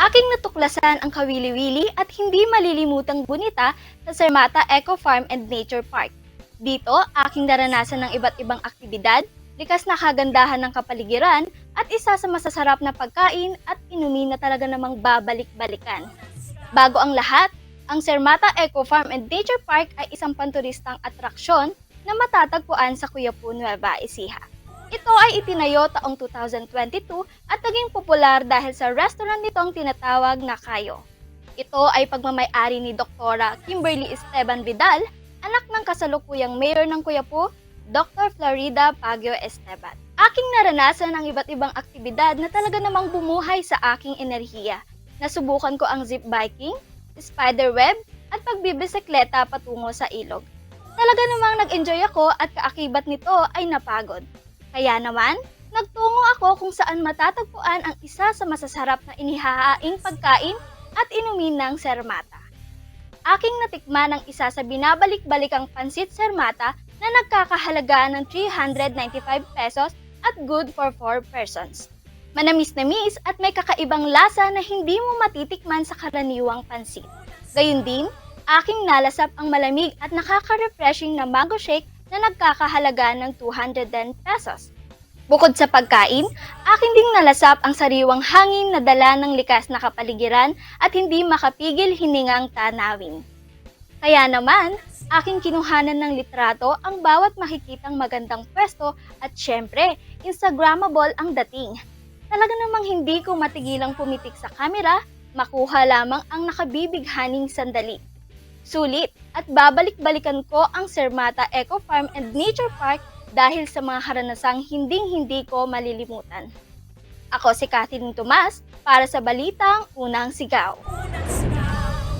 Aking natuklasan ang kawili-wili at hindi malilimutang bunita sa Sermata Eco Farm and Nature Park. Dito, aking naranasan ng iba't ibang aktibidad, likas na kagandahan ng kapaligiran, at isa sa masasarap na pagkain at inumin na talaga namang babalik-balikan. Bago ang lahat, ang Sermata Eco Farm and Nature Park ay isang panturistang atraksyon na matatagpuan sa Cuyapu, Nueva Ecija. Ito ay itinayo taong 2022 at naging popular dahil sa restaurant nitong tinatawag na Kayo. Ito ay pagmamayari ni Doktora Kimberly Esteban Vidal, anak ng kasalukuyang mayor ng Cuyapu, Dr. Florida Pagio Esteban. Aking naranasan ang iba't ibang aktibidad na talaga namang bumuhay sa aking enerhiya. Nasubukan ko ang zip biking, spider web, at pagbibisikleta patungo sa ilog. Talaga namang nag-enjoy ako at kaakibat nito ay napagod. Kaya naman, nagtungo ako kung saan matatagpuan ang isa sa masasarap na inihahaing pagkain at inumin ng sermata. Aking natikman ang isa sa binabalik-balikang pansit sermata na nagkakahalaga ng 395 pesos at good for 4 persons. Manamis-namis at may kakaibang lasa na hindi mo matitikman sa karaniwang pansit. Gayun din, aking nalasap ang malamig at nakaka-refreshing na mango shake na nagkakahalaga ng 210 pesos. Bukod sa pagkain, akin ding nalasap ang sariwang hangin na dala ng likas na kapaligiran at hindi makapigil hiningang tanawin. Kaya naman, aking kinuhanan ng litrato ang bawat makikitang magandang pwesto at syempre, Instagrammable ang dating. Talaga namang hindi ko matigilang pumitik sa kamera, makuha lamang ang nakabibighaning sandali. Sulit at babalik-balikan ko ang Sermata Eco Farm and Nature Park dahil sa mga karanasang hinding-hindi ko malilimutan. Ako si Catherine Tomas para sa Balitang Unang Sigaw.